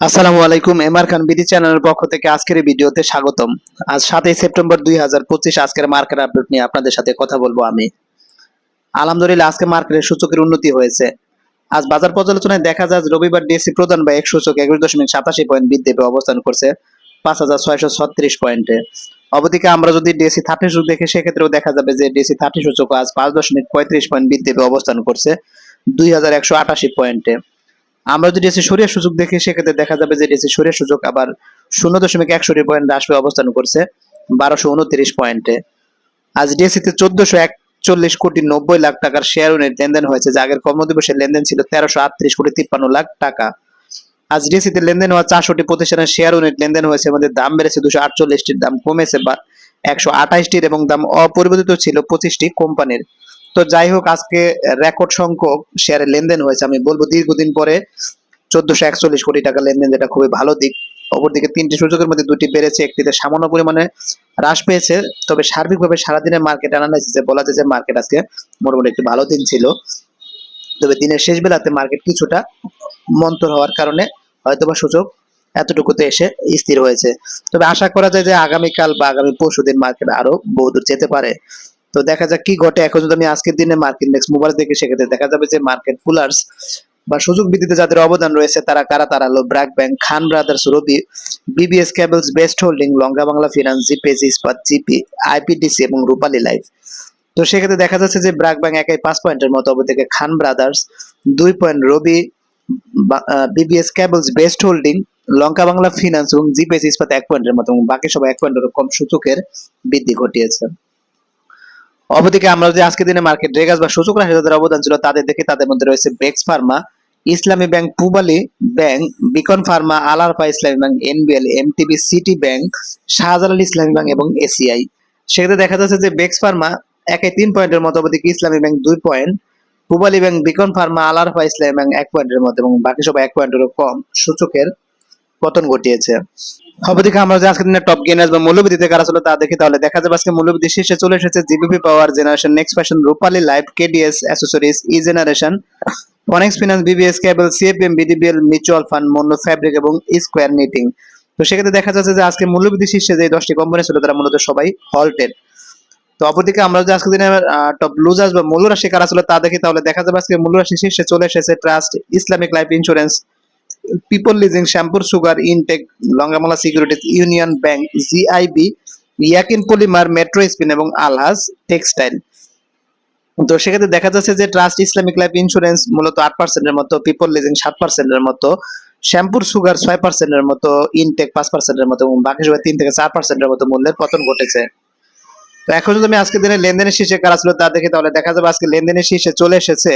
আসসালামু আলাইকুম, এমআর খান বিডি চ্যানেলের পক্ষ থেকে আজকের ভিডিওতে স্বাগতম। আজ সাতই সেপ্টেম্বর দুই হাজার পঁচিশ, আজকের মার্কেট আপডেট নিয়ে আপনাদের সাথে কথা বলব আমি। আলহামদুলিল্লাহ, আজকে মার্কেটের সূচকের উন্নতি হয়েছে। আজ বাজার পর্যালোচনায় দেখা যায় রবিবার ডিএসসি প্রধান বা এক সূচক একুশ দশমিক সাতাশি পয়েন্ট বৃদ্ধি পেয়ে অবস্থান করছে পাঁচ হাজার ছয়শো ছত্রিশ পয়েন্টে। অবদিকে আমরা যদি ডিএসসি থার্টি সূচক দেখি, সেক্ষেত্রেও দেখা যাবে যে ডিএসসি থার্টি সূচক আজ পাঁচ দশমিক পঁয়ত্রিশ পয়েন্ট বৃদ্ধি পেয়ে অবস্থান করছে দুই হাজার একশো আটাশি পয়েন্টে। আমরা যদি ডিএসসি সরিয়া সুযোগ দেখি, সেক্ষেত্রে দেখা যাবে যে ডিএসসি সরিয়া সুযোগ আবার শূন্য দশমিক একষট্টি পয়েন্ট হ্রাস অবস্থান করছে, বারোশো উনত্রিশ পয়েন্টে। আজ ডিএসসি তে চোদ্দশো একচল্লিশ কোটি নব্বই লাখ টাকার শেয়ার ইউনিট লেনদেন হয়েছে, যা আগের কর্মদিবসের লেনদেন ছিল তেরোশো আটত্রিশ কোটি তিপ্পান্ন লাখ টাকা। আজ ডিএসসি তে লেনদেন হওয়া চারশোটি প্রতিষ্ঠানের শেয়ার ইউনিট লেনদেন হয়েছে আমাদের দাম বেড়েছে দুশো আটচল্লিশটির, দাম কমেছে বা একশো আঠাইশটির এবং দাম অপরিবর্তিত ছিল পঁচিশটি কোম্পানির। তো যাই হোক, আজকে রেকর্ড সংখ্যক শেয়ারের লেনদেন হয়েছে। আমি বলব, দীর্ঘদিন পরে চোদ্দশো একচল্লিশ কোটি টাকা লেনদেন, যেটা খুবই ভালো দিক। অপরদিকে তিনটি সূচকের মধ্যে দুটি বেড়েছে, একটিতে সামান্য পরিমাণে হ্রাস পেয়েছে। তবে সার্বিকভাবে সারাদিনের মার্কেট অ্যানালাইসিসে বলা যায় যে মার্কেট আজকে মোটামুটি একটি ভালো দিন ছিল। তবে দিনের শেষ বেলাতে মার্কেট কিছুটা মন্তর হওয়ার কারণে হয়তোবা সূচক এতটুকুতে এসে স্থির হয়েছে। তবে আশা করা যায় যে আগামীকাল বা আগামী পরশু দিন মার্কেট আরও বহুদূর যেতে পারে। তো দেখা যাক কি ঘটে। এখন যদি আমি আজকের দিনে মার্কেট নেক্সট মোবাইল দেখি, সেক্ষেত্রে দেখা যাবে যে মার্কেট পুলার্স বা সুযোগ বৃদ্ধিতে যাদের অবদান রয়েছে, তারা কারা? তারা হলো BRAC bank Khan brothers Robi BBS cables best holding Lanka Bangla finance জিপেজি Ispat GP IPDC এবং রূপালী লাইফ তো সেক্ষেত্রে দেখা যাচ্ছে যে ব্র্যাক ব্যাংক একাই পাঁচ পয়েন্টের মতো অবদিকে খান ব্রাদার্স দুই point Robi BBS cables best holding Lanka Bangla finance এবং জিপেজি ইস্পাত এক পয়েন্টের মতো এবং বাকি সবাই এক পয়েন্টের কম সূচকের বৃদ্ধি ঘটিয়েছে। অপরদিকে আমরা যদি আজকের দিনে মার্কেট রেগাস বা সূচক রাশি যাদের অবদান ছিল তাদের দেখি তাদের মধ্যে রয়েছে বেক্স pharma Islami bank Pubali bank Beacon pharma Alarafa Islami bank NBL MTB city bank Shahjalal Islami bank এবং এসিআই সেক্ষেত্রে দেখা যাচ্ছে যে বেক্স ফার্মা একে তিন পয়েন্টের মতো অবদিকে ইসলামী ব্যাংক দুই point Pubali bank Beacon pharma Alarafa Islami bank এক পয়েন্টের মতো এবং বাকি সবাই এক পয়েন্টেরও কম সূচকের পতন ঘটিয়েছে। অপরদিকে আমরা যদি আজকের দিনে টপ গেনার্স বা মূল্যবৃদ্ধিতে কারা ছিল তা দেখি, তাহলে দেখা যাবে আজকে মূল্যবৃদ্ধি শীর্ষে চলে এসেছে GBP power generation next fashion Rupali life KDS accessories E generation Phoenix finance BBS cable CFM BDBL mutual fund Monno fabric এবং স্কোয়ার নিটিং তো সেক্ষেত্রে দেখা যাচ্ছে যে আজকে মূল্যবৃদ্ধি শীর্ষে যে দশটি কোম্পানি ছিল, তারা মূলত সবাই হল্টেড তো অপরদিকে আমরা যদি আজকে দিনে টপ লুজার্স বা মূল্যরাশি কারা ছিল তা দেখি, তাহলে দেখা যাবে আজকে মূল্যরাশি শীর্ষে চলে এসেছে trust Islamic life insurance people leasing Shyampur sugar Intech লঙ্গামালা securities union bank GIB Yakin polymer metro spin এবং আলহাজ টেক্সটাইল তো সেক্ষেত্রে দেখা যাচ্ছে যে ট্রাস্ট ইসলামিক লাইফ ইন্স্যুরেন্স মূলত আট পার্সেন্টের মতো পিপল লিজিং সাত পার্সেন্টের মতো শ্যাম্পুর সুগার ছয় পার্সেন্টের মতো ইনটেক পাঁচ পার্সেন্টের মতো বাকি সবাই তিন থেকে চার পার্সেন্টের মতো মূল্যের পতন ঘটেছে। তো এখন যদি আমি আজকে দিনে লেনদেনের শীর্ষে কারা ছিল তা দেখি তাহলে দেখা যাবে আজকে লেনদেনের শীর্ষে চলে এসেছে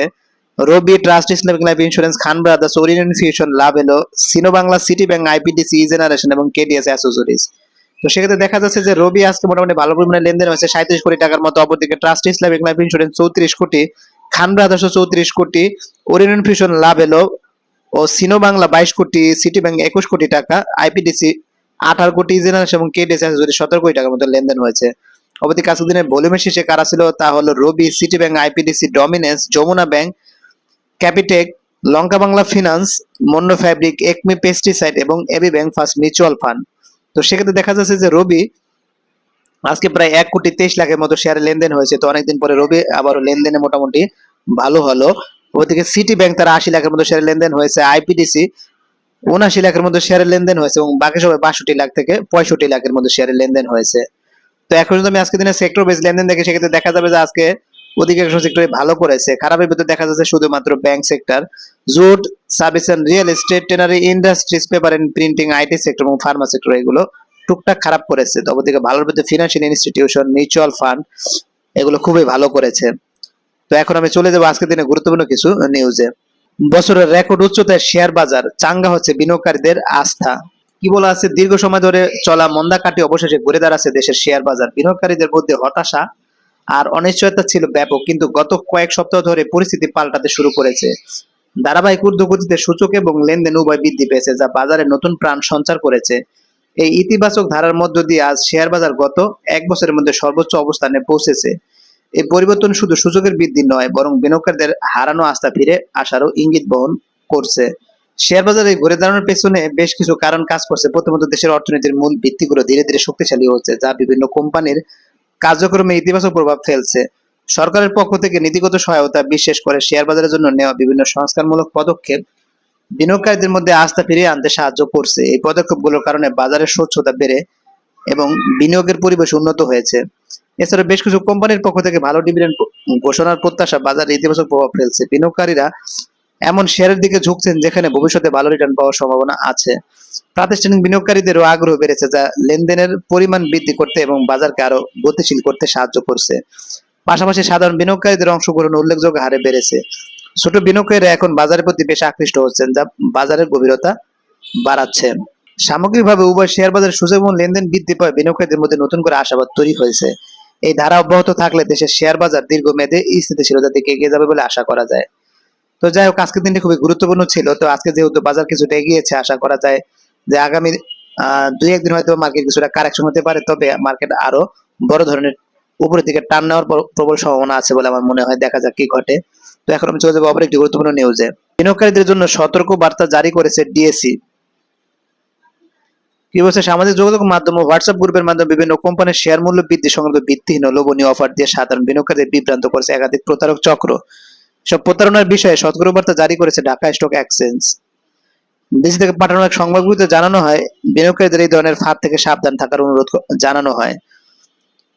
Robi trust Islamic life insurance Khan brothers orient fusion Lovello Sino Bangla City Bank IPDC generation এবং কেডিএস অ্যাসেসরিজ তো সেক্ষেত্রে দেখা যাচ্ছে যে রবি আজকে মোটামুটি ভালো পরিমাণে লেনদেন হয়েছে সাঁত্রিশ কোটি টাকার মতো। অপরদিকে ট্রাস্ট ইসলামিক লাইফ ইন্স্যুরেন্স চৌত্রিশ কোটি। খান ব্রাদার্স চৌত্রিশ কোটি। ওরিয়েন্ট ফিউশন লাভ এলো ও সিনো বাংলা বাইশ কোটি। সিটি ব্যাংক একুশ কোটি টাকা। আইপিডিসি আঠারো কোটি। জেনারেশন এবং কেডিএস অ্যাসেসরিজ সতেরো কোটি টাকার মতো লেনদেন হয়েছে। অবদিকে আজকের দিনের ভলিউমের শেষে কারা ছিল তা হলো Robi city bank IPDC dominance Jamuna bank Capitec Lanka Bangla finance Monno fabric Acme pesticide এবং AB bank first mutual fund তো সেক্ষেত্রে দেখা যাচ্ছে যে রবি আজকে প্রায় এক কোটি তেইশ লাখের মতো শেয়ারে লেনদেন হয়েছে। তো অনেকদিন পরে রবি আবারও লেনদেনে মোটামুটি ভালো হলো। ওদিকে সিটি ব্যাংক তারা আশি লাখের মতো শেয়ারে লেনদেন হয়েছে। আইপিডিসি উনআশি লাখের মতো শেয়ারের লেনদেন হয়েছে এবং বাকি সবাই বাষট্টি লাখ থেকে পঁয়ষট্টি লাখের মতো শেয়ারের লেনদেন হয়েছে। তো এখন যদি আমি আজকে দিনে সেক্টর বেস লেনদেন দেখি, সেক্ষেত্রে দেখা যাবে যে আজকে অধিকাংশ সেক্টরে ভালো করেছে। খারাপের ভিতরে দেখা যাচ্ছে শুধুমাত্র bank sector jute service and real estate tannery industries paper and printing IT sector এবং ফার্মা সেক্টর এগুলো টুকটাক খারাপ করেছে। তবে থেকে ভালোর ভিতরে ফিনান্সিয়াল ইনস্টিটিউশন মিউচুয়াল ফান্ড এগুলো খুবই ভালো করেছে। তো এখন আমি চলে যাব আজকের দিনে গুরুত্বপূর্ণ কিছু নিউজে বছরের রেকর্ড উচ্চতায় শেয়ার বাজার, চাঙ্গা হচ্ছে বিনিয়োগকারীদের আস্থা। কি বলা আছে? দীর্ঘ সময় ধরে চলা মন্দা কাটি অবশেষে ঘুরে দাঁড়াচ্ছে দেশের শেয়ার বাজার। বিনিয়োগকারীদের মধ্যে হতাশা আর অনিশ্চয়তা ছিল ব্যাপক, কিন্তু গত কয়েক সপ্তাহ ধরে পরিস্থিতি পাল্টাতে শুরু করেছে। ধারাবাহিক ঊর্ধ্বগতিতে সূচক এবং লেনদেন উভয় বৃদ্ধি পেয়েছে, যা বাজারে নতুন প্রাণ সঞ্চার করেছে। এই ইতিবাচক ধারার মধ্য দিয়ে আজ শেয়ার বাজার গত এক বছরের মধ্যে সর্বোচ্চ অবস্থানে পৌঁছেছে। এই পরিবর্তন শুধু সূচকের বৃদ্ধি নয়, বরং বিনিয়োগকারীদের হারানো আস্থা ফিরে আসারও ইঙ্গিত বহন করছে। শেয়ার বাজারে ঘুরে দাঁড়ানোর পেছনে বেশ কিছু কারণ কাজ করছে। প্রথমত, দেশের অর্থনীতির মূল ভিত্তিগুলো ধীরে ধীরে শক্তিশালী হচ্ছে, যা বিভিন্ন কোম্পানির কার্যক্রমে ইতিবাচক প্রভাব ফেলছে। সরকারের পক্ষ থেকে নীতিগত সহায়তা বিশেষ করে শেয়ার বাজারের জন্য নেওয়া বিভিন্ন সংস্কারমূলক পদক্ষেপ বিনিয়োগকারীদের মধ্যে আস্থা ফিরিয়ে আনতে সাহায্য করছে। এই পদক্ষেপগুলোর কারণে বাজারের স্বচ্ছতা বেড়ে এবং বিনিয়োগের পরিবেশ উন্নত হয়েছে। এছাড়া বেশ কিছু কোম্পানির পক্ষ থেকে ভালো ডিভিডেন্ড ঘোষণার প্রত্যাশা বাজারে ইতিবাচক প্রভাব ফেলছে। বিনিয়োগকারীরা এমন শেয়ারের দিকে ঝুঁকছেন যেখানে ভবিষ্যতে ভালো রিটার্ন পাওয়ার সম্ভাবনা আছে। প্রাতিষ্ঠানিক বিনিয়োগকারীদেরও আগ্রহ বেড়েছে, যা লেনদেনের পরিমাণ বৃদ্ধি করতে এবং বাজারকে আরও গতিশীল করতে সাহায্য করছে। পাশাপাশি সাধারণ বিনিয়োগকারীদের অংশগ্রহণ উল্লেখযোগ্য হারে বেড়েছে। ছোট বিনিয়োগকারীরা এখন বাজারের প্রতি বেশ আকৃষ্ট হচ্ছেন, যা বাজারের গভীরতা বাড়াচ্ছে। সামগ্রিকভাবে উভয় শেয়ার বাজারের সুযোগ এবং লেনদেন বৃদ্ধি পায়, বিনিয়োগকারীদের মধ্যে নতুন করে আশাবাদ তৈরি হয়েছে। এই ধারা অব্যাহত থাকলে দেশের শেয়ার বাজার দীর্ঘমেয়াদে স্থিতিশীলতার দিকে এগিয়ে যাবে বলে আশা করা যায়। তো যাই হোক, আজকের দিনটি খুবই গুরুত্বপূর্ণ ছিল। তো আজকে যেহেতু বাজার কিছুটা এগিয়েছে, আশা করা যায় যে আগামী দুই একদিন হয়তো মার্কেট কিছুটা কারেকশন হতে পারে, তবে মার্কেট আরও বড় ধরনের উপরের দিকে টান নেওয়ার প্রবল সম্ভাবনা আছে বলে আমার মনে হয়, দেখা যাক কি ঘটে। তো এখন আমি চলে যাব অপর একটি গুরুত্বপূর্ণ নিউজে বিনিয়োগকারীদের জন্য সতর্ক বার্তা জারি করেছে ডিএসি কি বলছে? সামাজিক যোগাযোগ মাধ্যম হোয়াটসঅ্যাপ গ্রুপের মাধ্যমে বিভিন্ন কোম্পানির শেয়ার মূল্য বৃদ্ধি সংক্রান্ত ভিত্তিহীন লোভনীয় অফার দিয়ে সাধারণ বিনিয়োগকারীদের বিভ্রান্ত করেছে একাধিক প্রতারক চক্র। সব প্রতারণার বিষয়ে সতর্ক বার্তা জারি করেছে ঢাকা স্টক এক্সচেঞ্জ। দেশ থেকে পাঠানো এক সংবাদগুলিতে জানানো হয়, বিনিয়োগকারীদের এই ধরনের ফাঁদ থেকে সাবধান থাকার অনুরোধ জানানো হয়।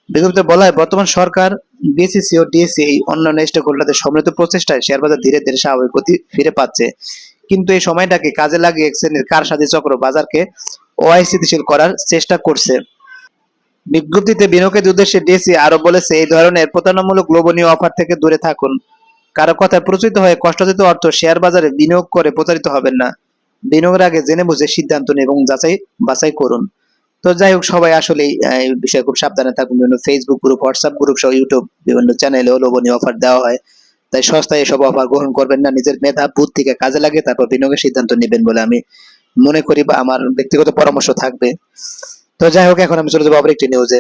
বিজ্ঞপ্তিতে বলা হয়, বর্তমান সরকার, বিসিসি ও ডিএসসি এই অন্যান্য স্টেক হোল্ডারদের সম্মিলিত প্রচেষ্টায় শেয়ার বাজার ধীরে ধীরে স্বাভাবিক গতি ফিরে পাচ্ছে। কিন্তু এই সময়টাকে কাজে লাগিয়ে এক্সচেঞ্জের কারসাজি চক্র বাজারকে অস্থিতিশীল করার চেষ্টা করছে। বিজ্ঞপ্তিতে বিনিয়োগের উদ্দেশ্যে ডিএসসি আরও বলেছে, এই ধরনের প্রতারণামূলক লোভনীয় অফার থেকে দূরে থাকুন। কারও কথায় প্রচলিত হয়ে কষ্টার্জিত অর্থ শেয়ার বাজারে বিনিয়োগ করে প্রতারিত হবেন না। বিনিয়োগের আগে জেনে বুঝে সিদ্ধান্ত নিন এবং যাচাই বাছাই করুন। তো যাই হোক, সবাই আসলে এই বিষয়ে খুব সাবধানে থাকুন। বিভিন্ন ফেসবুক গ্রুপ হোয়াটসঅ্যাপ গ্রুপ সহ ইউটিউব বিভিন্ন চ্যানেলেও লোভনীয় অফার দেওয়া হয়। তাই সস্তায় এসব অফার গ্রহণ করবেন না। নিজের মেধা, বুদ্ধিকে কাজে লাগে তারপর বিনিয়োগের সিদ্ধান্ত নেবেন বলে আমি মনে করি বা আমার ব্যক্তিগত পরামর্শ থাকবে। তো যাই হোক, এখন আমি চলে যাব আবার একটি নিউজে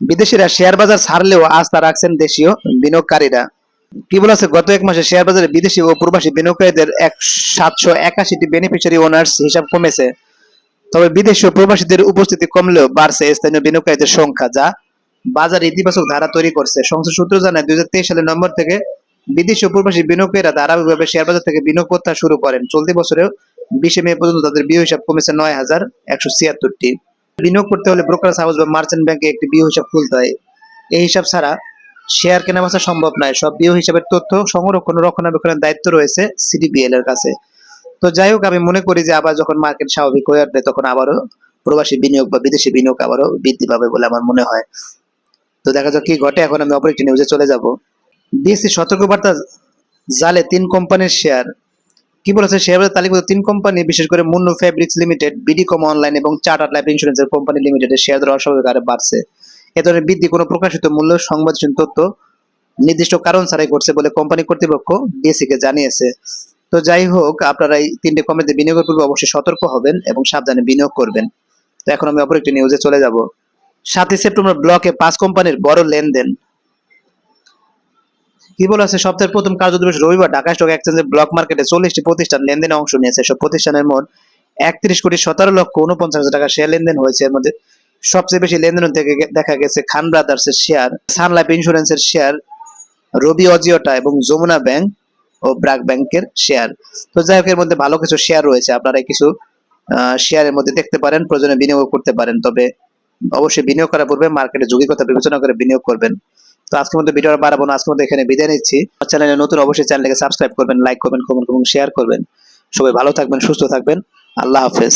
বিদেশিরা শেয়ার বাজার ছাড়লেও আস্থা রাখছেন দেশীয় বিনিয়োগকারীরা। কি বলেছে গত এক মাসে শেয়ার বাজারে বিদেশি ও প্রবাসী বিনিয়োগকারীদের এক সাতশো একাশিটি বেনিফিশিয়ারি ওনার্স হিসাব কমেছে। তবে বিদেশি ও প্রবাসীদের উপস্থিতি কমলেও বাড়ছে স্থানীয় বিনিয়োগকারীদের সংখ্যা, যা বাজারে ইতিবাচক ধারা তৈরি করছে। সংসদ সূত্র জানায়, দুই হাজার তেইশ সালের নম্বর থেকে বিদেশি ও প্রবাসী বিনিয়োগকারীরা ধারাবাহিকভাবে শেয়ার বাজার থেকে বিনিয়োগ প্রত্যাহার শুরু করেন। চলতি বছরেও বিশে মে পর্যন্ত তাদের বিও হিসাব কমেছে নয় হাজার একশো ছিয়াত্তরটি। বিনিয়োগ করতে হলে ব্রোকারেজ হাউস বা মার্চেন্ট ব্যাংকে একটি বিও হিসাব খুলতে হয়। এই হিসাব ছাড়া শেয়ার কেনাবেচা সম্ভব নয় সব বিও হিসাবের তথ্য সংরক্ষণ রক্ষণাবেক্ষণের দায়িত্ব রয়েছে সিডিপিএল এর কাছে। তো যাই হোক, আমি মনে করি যে আবার যখন মার্কেট স্বাভাবিক হয়ে আসবে, তখন আবারও প্রবাসী বিনিয়োগ বা বিদেশি বিনিয়োগ আবারও বৃদ্ধি পাবে বলে আমার মনে হয়। তো দেখা যাক কি ঘটে। এখন আমি অপর নিউজে চলে যাব। ডিএসসি সতর্কবার্তা জালে তিন কোম্পানির শেয়ার। কি বলেছে? শেয়ার বাজার তালিকাভুক্ত তিন কোম্পানি, বিশেষ করে Monno fabrics limited, BDCOM online এবং চার্টার লাইফ ইন্স্যুরেন্সের কোম্পানি লিমিটেডের শেয়ার দর অস্বাভাবিক হারে বাড়ছে। এ ধরনের বৃদ্ধি কোনো প্রকাশিত মূল্য সংবেদনশীল তথ্য নির্দিষ্ট কারণ ছাড়াই করছে বলে কোম্পানি কর্তৃপক্ষ ডিএসসি কে জানিয়েছে। তো যাই হোক, আপনারা এই তিনটে কোম্পানিতে বিনিয়োগের পূর্বে অবশ্যই সতর্ক হবেন এবং সাবধানে বিনিয়োগ করবেন। তো এখন আমি অপর একটি নিউজে চলে যাব। সাতই সেপ্টেম্বর ব্লকে পাঁচ কোম্পানির বড় লেনদেন। কি বলা আছে? সপ্তাহের প্রথম কার্যদিবস রবিবার ঢাকা স্টক এক্সচেঞ্জের ব্লক মার্কেটে চল্লিশটি প্রতিষ্ঠান লেনদেনে অংশ নিয়েছে। সব প্রতিষ্ঠানের মোট একত্রিশ কোটি সতেরো লক্ষ উনপঞ্চাশ হাজার টাকা শেয়ার লেনদেন হয়েছে। এর মধ্যে সবচেয়ে বেশি লেনদেন থেকে দেখা গেছে খান ব্রাদার্স এর শেয়ার সান লাইফ ইন্স্যুরেন্সের শেয়ার রবি অজিওটা এবং যমুনা ব্যাংক ও ব্র্যাক ব্যাংকের শেয়ার তো যাই হোক, এর মধ্যে ভালো কিছু শেয়ার রয়েছে। আপনারা কিছু শেয়ারের মধ্যে দেখতে পারেন, প্রয়োজনে বিনিয়োগ করতে পারেন। তবে অবশ্যই বিনিয়োগ করার পূর্বে মার্কেটে কথা বিবেচনা করে বিনিয়োগ করবেন। তো আজকের মধ্যে ভিডিওটা বাড়াবো না, আজকের মধ্যে এখানে বিদায় নিচ্ছি। চ্যানেলে নতুন অবশ্যই চ্যানেলকে সাবস্ক্রাইব করবেন লাইক করবেন কমেন্ট করবেন শেয়ার করবেন। সবাই ভালো থাকবেন, সুস্থ থাকবেন। আল্লাহ হাফেজ।